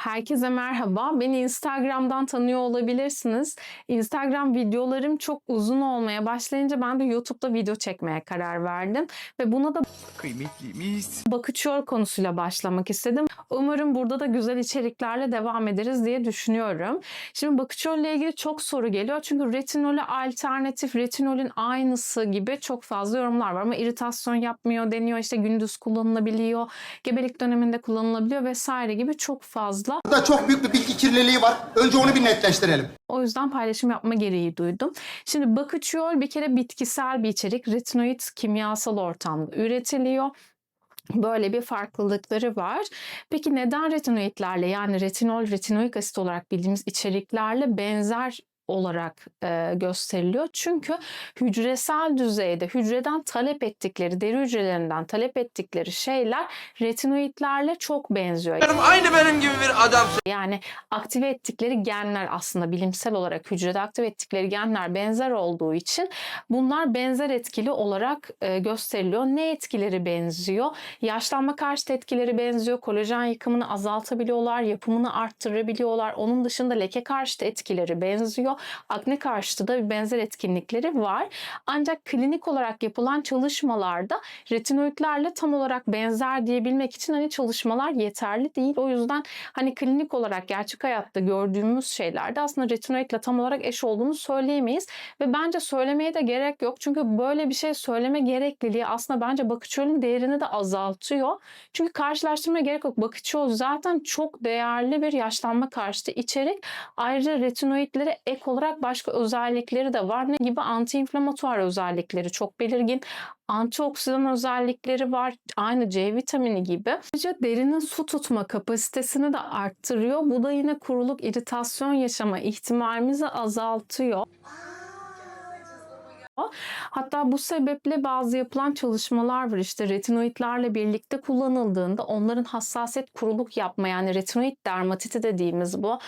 Herkese merhaba. Beni Instagram'dan tanıyor olabilirsiniz. Instagram videolarım çok uzun olmaya başlayınca ben de YouTube'da video çekmeye karar verdim. Ve buna da Kıymetlimiz. bakıcıyor konusuyla başlamak istedim. Umarım burada da güzel içeriklerle devam ederiz diye düşünüyorum. Şimdi bakıcıyor ile ilgili çok soru geliyor. Çünkü retinole alternatif, retinolün aynısı gibi çok fazla yorumlar var. Ama iritasyon yapmıyor deniyor. İşte gündüz kullanılabiliyor. Gebelik döneminde kullanılabiliyor vesaire gibi çok fazla Burada çok büyük bir bilgi kirliliği var. Önce onu bir netleştirelim. O yüzden paylaşım yapma gereği duydum. Şimdi bakıcıyol bir kere bitkisel bir içerik. Retinoid kimyasal ortamda üretiliyor. Böyle bir farklılıkları var. Peki neden retinoidlerle yani retinol, retinoik asit olarak bildiğimiz içeriklerle benzer olarak e, gösteriliyor. Çünkü hücresel düzeyde hücreden talep ettikleri, deri hücrelerinden talep ettikleri şeyler retinoidlerle çok benziyor. Aynı benim gibi bir adamsın. Yani aktive ettikleri genler aslında bilimsel olarak hücrede aktive ettikleri genler benzer olduğu için bunlar benzer etkili olarak e, gösteriliyor. Ne etkileri benziyor? Yaşlanma karşıtı etkileri benziyor. Kolajen yıkımını azaltabiliyorlar, yapımını arttırabiliyorlar. Onun dışında leke karşıtı etkileri benziyor. Akne karşıtı da benzer etkinlikleri var. Ancak klinik olarak yapılan çalışmalarda retinoidlerle tam olarak benzer diyebilmek için hani çalışmalar yeterli değil. O yüzden hani klinik olarak gerçek hayatta gördüğümüz şeylerde aslında retinoidle tam olarak eş olduğunu söyleyemeyiz. Ve bence söylemeye de gerek yok. Çünkü böyle bir şey söyleme gerekliliği aslında bence bakıcıyolun değerini de azaltıyor. Çünkü karşılaştırmaya gerek yok. Bakıcıyol zaten çok değerli bir yaşlanma karşıtı içerik. Ayrıca retinoidlere ek olarak başka özellikleri de var. Ne gibi? Antiinflamatuar özellikleri çok belirgin. Antioksidan özellikleri var. Aynı C vitamini gibi. Ayrıca derinin su tutma kapasitesini de arttırıyor. Bu da yine kuruluk iritasyon yaşama ihtimalimizi azaltıyor. Hatta bu sebeple bazı yapılan çalışmalar var işte retinoidlerle birlikte kullanıldığında onların hassasiyet kuruluk yapma yani retinoid dermatiti dediğimiz bu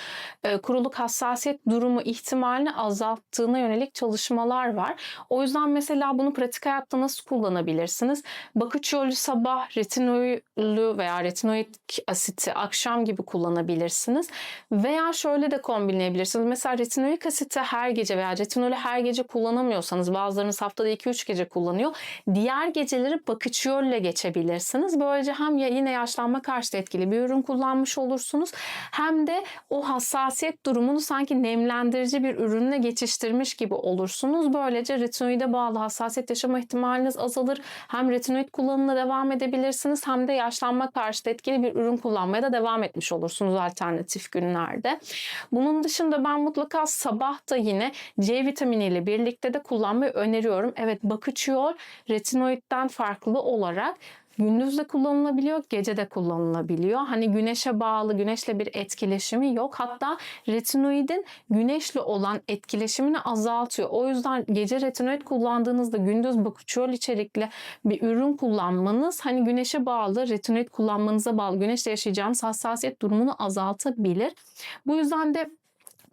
e, kuruluk hassasiyet durumu ihtimalini azalttığına yönelik çalışmalar var. O yüzden mesela bunu pratik hayatta nasıl kullanabilirsiniz? Bakıcıyolü sabah retinoidlü veya retinoid asiti akşam gibi kullanabilirsiniz. Veya şöyle de kombinleyebilirsiniz. Mesela retinoik asiti her gece veya retinolü her gece kullanamıyorsanız bazılarınız haftada 2-3 gece kullanıyor. Diğer geceleri bakıcıyolle geçebilirsiniz. Böylece hem ya yine yaşlanma karşıtı etkili bir ürün kullanmış olursunuz hem de o hassasiyet durumunu sanki nemlendirici bir ürünle geçiştirmiş gibi olursunuz. Böylece retinoide bağlı hassasiyet yaşama ihtimaliniz azalır. Hem retinoid kullanımına devam edebilirsiniz hem de yaşlanma karşıtı etkili bir ürün kullanmaya da devam etmiş olursunuz alternatif günlerde. Bunun dışında ben mutlaka sabah da yine C vitaminiyle birlikte de kullanmayı öneriyorum. Evet bakıcıyol retinoidden farklı olarak gündüz de kullanılabiliyor, gece de kullanılabiliyor. Hani güneşe bağlı, güneşle bir etkileşimi yok. Hatta retinoidin güneşle olan etkileşimini azaltıyor. O yüzden gece retinoid kullandığınızda gündüz bakıcıyol içerikli bir ürün kullanmanız hani güneşe bağlı, retinoid kullanmanıza bağlı, güneşle yaşayacağınız hassasiyet durumunu azaltabilir. Bu yüzden de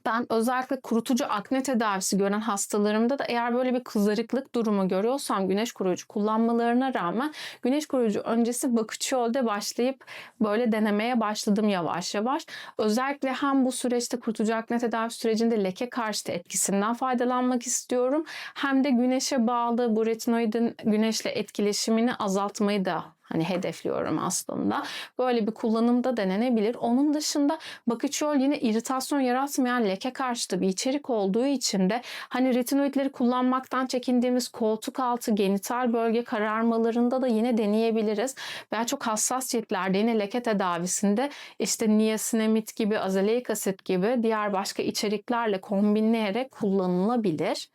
ben özellikle kurutucu akne tedavisi gören hastalarımda da eğer böyle bir kızarıklık durumu görüyorsam güneş koruyucu kullanmalarına rağmen güneş koruyucu öncesi bakıcıyolda başlayıp böyle denemeye başladım yavaş yavaş. Özellikle hem bu süreçte kurutucu akne tedavi sürecinde leke karşıtı etkisinden faydalanmak istiyorum. Hem de güneşe bağlı bu retinoidin güneşle etkileşimini azaltmayı da hani hedefliyorum aslında. Böyle bir kullanımda denenebilir. Onun dışında bakıcıyol yine iritasyon yaratmayan leke karşıtı bir içerik olduğu için de hani retinoidleri kullanmaktan çekindiğimiz koltuk altı genital bölge kararmalarında da yine deneyebiliriz. Veya çok hassas ciltlerde yine leke tedavisinde işte niasinamid gibi, azaleik asit gibi diğer başka içeriklerle kombinleyerek kullanılabilir.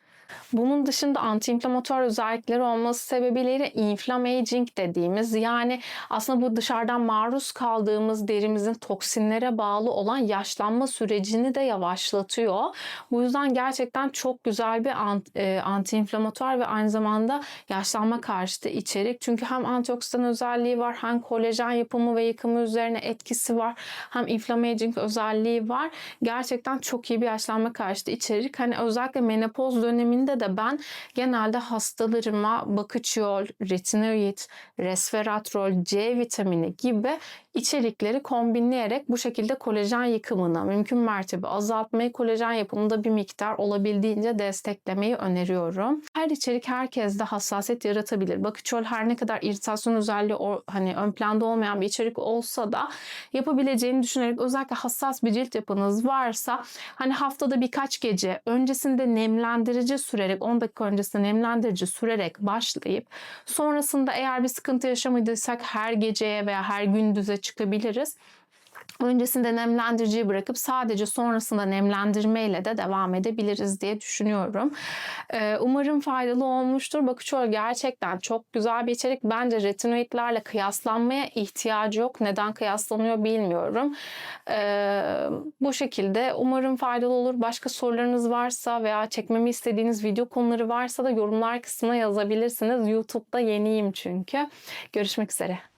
Bunun dışında antiinflamatuar özellikleri olması sebebiyle inflammaging dediğimiz yani aslında bu dışarıdan maruz kaldığımız derimizin toksinlere bağlı olan yaşlanma sürecini de yavaşlatıyor. Bu yüzden gerçekten çok güzel bir ant- antiinflamatuar ve aynı zamanda yaşlanma karşıtı içerik. Çünkü hem antioksidan özelliği var hem kolajen yapımı ve yıkımı üzerine etkisi var. Hem inflammaging özelliği var. Gerçekten çok iyi bir yaşlanma karşıtı içerik. Hani özellikle menopoz dönemi döneminde de ben genelde hastalarıma bakıçyol, retinoid, resveratrol, C vitamini gibi içerikleri kombinleyerek bu şekilde kolajen yıkımını mümkün mertebe azaltmayı, kolajen yapımında bir miktar olabildiğince desteklemeyi öneriyorum. Her içerik herkeste hassasiyet yaratabilir. Bakıçol her ne kadar iritasyon özelliği o, hani ön planda olmayan bir içerik olsa da yapabileceğini düşünerek özellikle hassas bir cilt yapınız varsa hani haftada birkaç gece öncesinde nemlendirici sürerek 10 dakika öncesinde nemlendirici sürerek başlayıp sonrasında eğer bir sıkıntı yaşamadıysak her geceye veya her gündüze çıkabiliriz. Öncesinde nemlendiriciyi bırakıp sadece sonrasında nemlendirmeyle de devam edebiliriz diye düşünüyorum. Ee, umarım faydalı olmuştur. Bakıçol gerçekten çok güzel bir içerik. Bence retinoidlerle kıyaslanmaya ihtiyacı yok. Neden kıyaslanıyor bilmiyorum. Ee, bu şekilde umarım faydalı olur. Başka sorularınız varsa veya çekmemi istediğiniz video konuları varsa da yorumlar kısmına yazabilirsiniz. YouTube'da yeniyim çünkü. Görüşmek üzere.